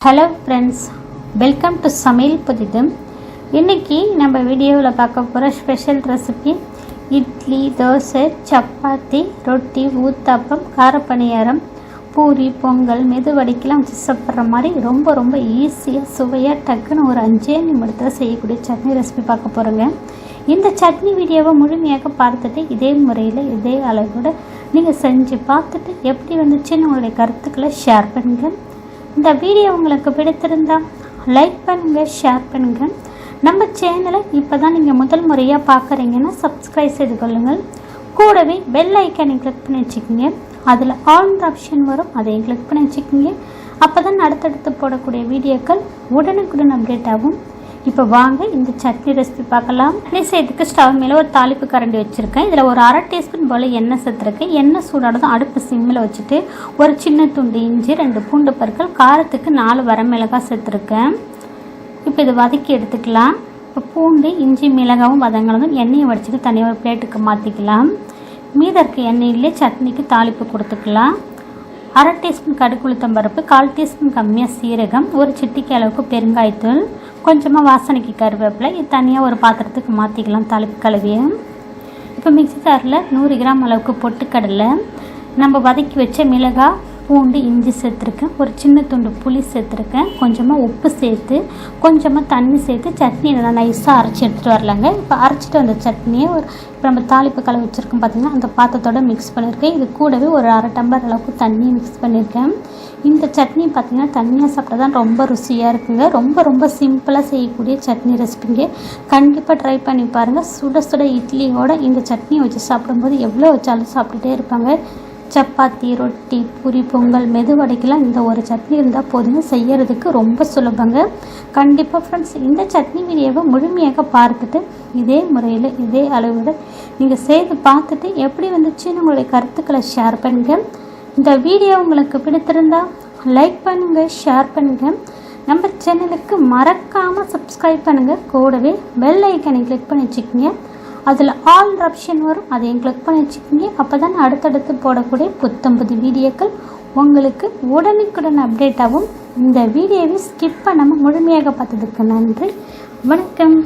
Hello friends welcome to சமையல் புதிது இன்றைக்கி நம்ம வீடியோவில் பார்க்க போகிற ஸ்பெஷல் ரெசிபி இட்லி தோசை சப்பாத்தி ரொட்டி ஊத்தாப்பம் காரப்பணியாரம் பூரி பொங்கல் மெதுவடிக்கெலாம் வச்சு சாப்பிட்ற மாதிரி ரொம்ப ரொம்ப ஈஸியாக சுவையாக டக்குன்னு ஒரு அஞ்சே நிமிடத்தில் செய்யக்கூடிய சட்னி ரெசிபி பார்க்க போகிறோங்க இந்த சட்னி வீடியோவை முழுமையாக பார்த்துட்டு இதே முறையில் இதே அளவோட நீங்கள் செஞ்சு பார்த்துட்டு எப்படி வந்துச்சுன்னு உங்களுடைய கருத்துக்களை ஷேர் பண்ணுங்கள் இந்த வீடியோ உங்களுக்கு பிடித்திருந்தா லைக் பண்ணுங்கள் ஷேர் பண்ணுங்கள் நம்ம சேனலை இப்போ தான் நீங்கள் முதல் முறையாக பார்க்குறீங்கன்னா சப்ஸ்கிரைப் செய்து கொள்ளுங்கள். கூடவே பெல் ஐக்கனை கிளிக் பண்ணி வச்சுக்கோங்க. அதில் ஆல் ஆப்ஷன் வரும் அதையும் கிளிக் பண்ணி வச்சுக்கோங்க. அப்போ தான் அடுத்தடுத்து போடக்கூடிய வீடியோக்கள் உடனுக்குடன் அப்டேட் ஆகும். இப்போ வாங்க இந்த சட்னி ரெசிபி பார்க்கலாம். இட்லி செய்யறதுக்கு ஸ்டவ் மேலே ஒரு தாளிப்பு கரண்டி வச்சுருக்கேன். இதில் ஒரு அரை டீஸ்பூன் போல் எண்ணெய் சேர்த்துருக்கேன். எண்ணெய் சூடானதும் அடுப்பு சிம்மில் வச்சுட்டு ஒரு சின்ன துண்டு இஞ்சி ரெண்டு பூண்டு பற்கள் காரத்துக்கு நாலு வரமிளகாய் சேர்த்துருக்கேன். இப்போ இதை வதக்கி எடுத்துக்கலாம். இப்போ பூண்டு இஞ்சி மிளகாவும் வதங்கினதும் எண்ணெயை வடிச்சிட்டு தனியாக ஒரு பிளேட்டுக்கு மாற்றிக்கலாம் மீத இருக்க எண்ணெயிலே சட்னிக்கு தாளிப்பு கொடுத்துக்கலாம். அரை டீஸ்பூன் கடுக்குளுத்தம் பருப்பு கால் டீஸ்பூன் கம்மியாக சீரகம் ஒரு சிட்டிக்கு அளவுக்கு பெருங்காயத்தூள் கொஞ்சமாக வாசனைக்கு கருவேப்பிலை. இது தனியாக ஒரு பாத்திரத்துக்கு மாற்றிக்கலாம் தலைப்பு கலவையை இப்போ மிக்சி ஜாரில் நூறு கிராம் அளவுக்கு பொட்டுக்கடலை. நம்ம வதக்கி வச்ச மிளகாய் பூண்டு இஞ்சி சேர்த்துருக்கேன். ஒரு சின்ன துண்டு புளி சேர்த்துருக்கேன். கொஞ்சமாக உப்பு சேர்த்து கொஞ்சமாக தண்ணி சேர்த்து சட்னி நல்லா நைஸாக அரைச்சி எடுத்துகிட்டு வரலாங்க. இப்போ அரைச்சிட்டு வந்த சட்னியை ஒரு இப்போ நம்ம தாளிப்பு கலவை வச்சுருக்கோம் பார்த்திங்கன்னா அந்த பாத்திரத்தோட மிக்ஸ் பண்ணியிருக்கேன் இது கூடவே ஒரு அரை டம்ளர் அளவுக்கு தண்ணி மிக்ஸ் பண்ணியிருக்கேன் இந்த சட்னி பார்த்திங்கன்னா தண்ணியாக சாப்பிட்டா தான் ரொம்ப ருசியாக இருக்குங்க. ரொம்ப ரொம்ப சிம்பிளாக செய்யக்கூடிய சட்னி ரெசிபிங்க கண்டிப்பாக ட்ரை பண்ணி பாருங்கள் சுட சுட இட்லியோட இந்த சட்னி வச்சு சாப்பிடும்போது எவ்வளோ வச்சாலும் சாப்பிட்டுட்டே இருப்பாங்க. சப்பாத்தி ரொட்டி பூரி பொங்கல் மெதுவடைக்கெல்லாம் இந்த ஒரு சட்னி இருந்தால் போதுங்க. செய்யறதுக்கு ரொம்ப சுலபங்க. கண்டிப்பாக ஃப்ரெண்ட்ஸ் இந்த சட்னி வீடியோவை முழுமையாக பார்த்துட்டு இதே முறையில் இதே அளவில் நீங்கள் செய்து பார்த்துட்டு எப்படி வந்துச்சுன்னு உங்களுடைய கருத்துக்களை ஷேர் பண்ணுங்கள் இந்த வீடியோ உங்களுக்கு பிடித்திருந்தா லைக் பண்ணுங்கள் ஷேர் பண்ணுங்கள் நம்ம சேனலுக்கு மறக்காமல் சப்ஸ்கிரைப் பண்ணுங்கள் கூடவே பெல் ஐக்கனை கிளிக் பண்ணி வச்சுக்கோங்க. அதில் ஆல் ஆப்ஷன் வரும். அதையும் கிளிக் பண்ணி வச்சுக்கோங்க. அப்போ தான் அடுத்தடுத்து போடக்கூடிய புத்தம்புது வீடியோக்கள் உங்களுக்கு உடனுக்குடன் அப்டேட்டாகவும் இந்த வீடியோவை ஸ்கிப் பண்ணாமல் முழுமையாக பார்த்ததுக்கு நன்றி. வணக்கம்.